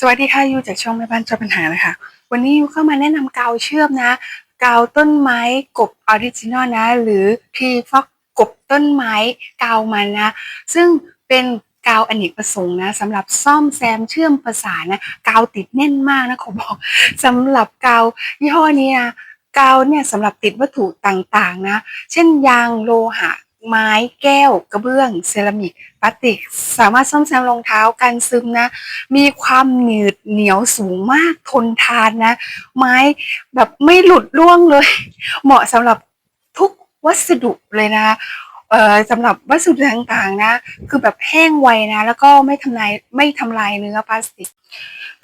สวัสดีค่ะยูจากช่องแม่บ้านเจ้าปัญหานะคะ วันนี้ยูเข้ามาแนะนำกาวเชื่อมนะ กาวต้นไม้กบออริจินอลนะ หรือทีฟอกกบต้นไม้กาวมันนะ ซึ่งเป็นกาวอเนกประสงค์นะสำหรับซ่อมแซมเชื่อมประสานนะกาวติดแน่นมากนะขอบอกสำหรับกาวยี่ห้อนี้นะกาวเนี่ยสำหรับติดวัตถุต่างๆนะ เช่นยางโลหะ ไม้แก้วกระเบื้อง เซรามิกพลาสติก สามารถซ่อมแซมรองเท้ากันซึมนะ มีความหนืดเหนียวสูงมากทนทานนะ ไม้แบบไม่หลุดร่วงเลย เหมาะสำหรับทุกวัสดุเลยนะเอ่อสำหรับวัสดุต่างๆนะ คือแบบแห้งไวนะ แล้วก็ไม่ทำลายไม่ทำลายเนื้อพลาสติก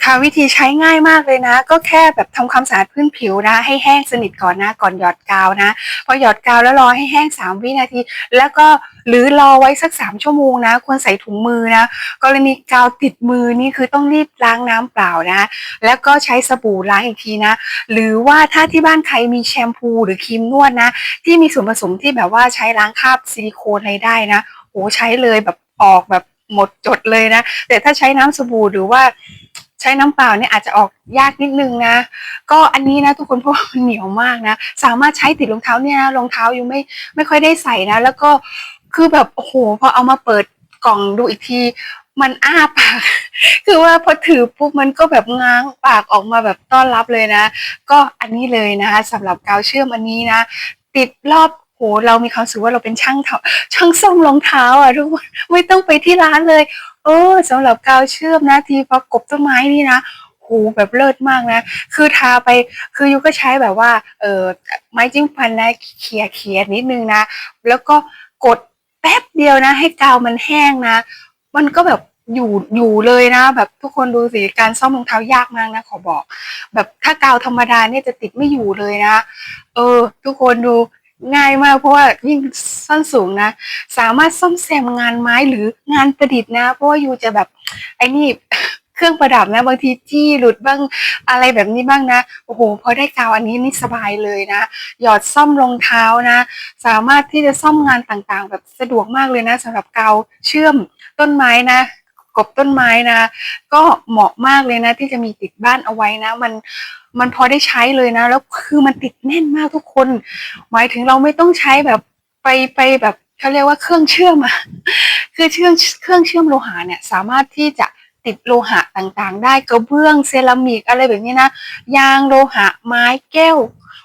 ค่ะวิธีใช้ง่ายมากเลยนะ ก็แค่แบบทำความสะอาดพื้นผิวนะ ให้แห้งสนิทก่อนนะก่อนหยอดกาวนะ พอหยอดกาวแล้วรอให้แห้ง 3 วินาที แล้วก็หรือรอไว้สัก 3 ชั่วโมงนะ ควรใส่ถุงมือนะ กรณีกาวติดมือนี่คือต้องรีบล้างน้ำเปล่านะ แล้วก็ใช้สบู่ล้างอีกทีนะ หรือว่าถ้าที่บ้านใครมีแชมพูหรือครีมนวดนะ ที่มีส่วนผสมที่แบบว่าใช้ล้างคราบซิลิโคนอะไรได้นะโอ้ใช้เลยแบบออกแบบหมดจดเลยนะ แต่ถ้าใช้น้ำสบู่หรือว่า ใช้น้ำเปล่าเนี่ยอาจจะออกยากนิดนึงนะ ก็อันนี้นะทุกคนเพราะว่ามันเหนียวมากนะ สามารถใช้ติดรองเท้าเนี่ยนะรองเท้ายังไม่ไม่ค่อยได้ใส่นะ แล้วก็คือแบบโอ้โหพอเอามาเปิดกล่องดูอีกที มันอ้าปาก คือว่าพอถือปุ๊บมันก็แบบง้างปากออกมาแบบต้อนรับเลยนะ ก็อันนี้เลยนะคะสำหรับกาวเชื่อมอันนี้นะ ติดรอบโหเรามีความสึกว่าเราเป็นช่างช่างซ่อมรองเท้าอะทุกคนไม่ต้องไปที่ร้านเลย เออสำหรับกาวเชื่อมนะ ทีประกบต้นไม้นี่นะโหแบบเลิศมากนะ คือทาไปคือยูก็ใช้แบบว่าเออไม้จิ้มฟันนะเขี่ยเขี่ยนิดนึงนะ แล้วก็กดแป๊บเดียวนะ ให้กาวมันแห้งนะ มันก็แบบอยู่อยู่เลยนะ แบบทุกคนดูสิการซ่อมรองเท้ายากมากนะขอบอก แบบถ้ากาวธรรมดาเนี่ยจะติดไม่อยู่เลยนะ เออ ทุกคนดู ง่ายมากเพราะว่ายิ่งส้นสูงนะ สามารถซ่อมแซมงานไม้หรืองานประดิษฐ์นะ เพราะว่ายูจะแบบไอ้นี่เครื่องประดับนะบางทีจี้หลุดบ้างอะไรแบบนี้บ้างนะโอ้โหพอได้กาวอันนี้นี่สบายเลยนะ หยอดซ่อมรองเท้านะ สามารถที่จะซ่อมงานต่างๆ แบบสะดวกมากเลยนะสำหรับกาวเชื่อมต้นไม้นะ กบต้นไม้นะ ก็เหมาะมากเลยนะ ที่จะมีติดบ้านเอาไว้นะ มัน มันพอได้ใช้เลยนะ แล้วคือมันติดแน่นมากทุกคน หมายถึงเราไม่ต้องใช้แบบไปไปแบบเขาเรียกว่าเครื่องเชื่อมอะคือเครื่องเครื่องเชื่อมโลหะเนี่ยสามารถที่จะติดโลหะต่างๆ ได้กระเบื้องเซรามิกอะไรแบบนี้นะ ยางโลหะไม้แก้ว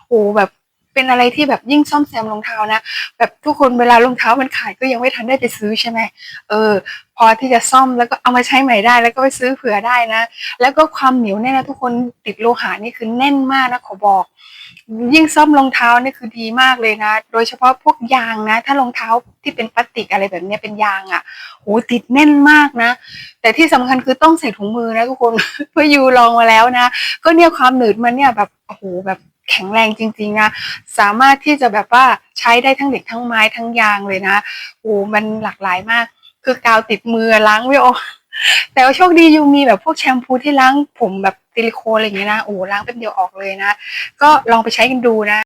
โอ้แบบ เป็นอะไรที่แบบยิ่งซ่อมแซมรองเท้านะ แบบทุกคนเวลารองเท้ามันขาดก็ยังไม่ทันได้ไปซื้อใช่ไหมเออ พอที่จะซ่อมแล้วก็เอามาใช้ใหม่ได้ แล้วก็ไปซื้อเผื่อได้นะ แล้วก็ความเหนียวแน่นนะทุกคนติดโลหะนี่คือแน่นมากนะขอบอก ยิ่งซ่อมรองเท้านี่คือดีมากเลยนะ โดยเฉพาะพวกยางนะ ถ้ารองเท้าที่เป็นพลาสติกอะไรแบบนี้เป็นยางอะ่ะโหติดแน่นมากนะ แต่ที่สำคัญคือต้องใส่ถุงมือนะทุกคน เพื่อยูลองมาแล้วนะ ก็เนี่ยความหนืดมันเนี่ยแบบโอ้โหแบบ แข็งแรงจริงๆนะสามารถที่จะแบบว่าใช้ได้ทั้งเหล็กทั้งไม้ทั้งยางเลยนะโอ้มันหลากหลายมาก คือกาวติดมือล้างไม่ออกแต่ว่าโชคดียูมีแบบพวกแชมพูที่ล้างผมแบบซิลิโคนอะไรอย่างเงี้ยนะโอ้ล้างเป็นเดียวออกเลยนะ ก็ลองไปใช้กันดูนะ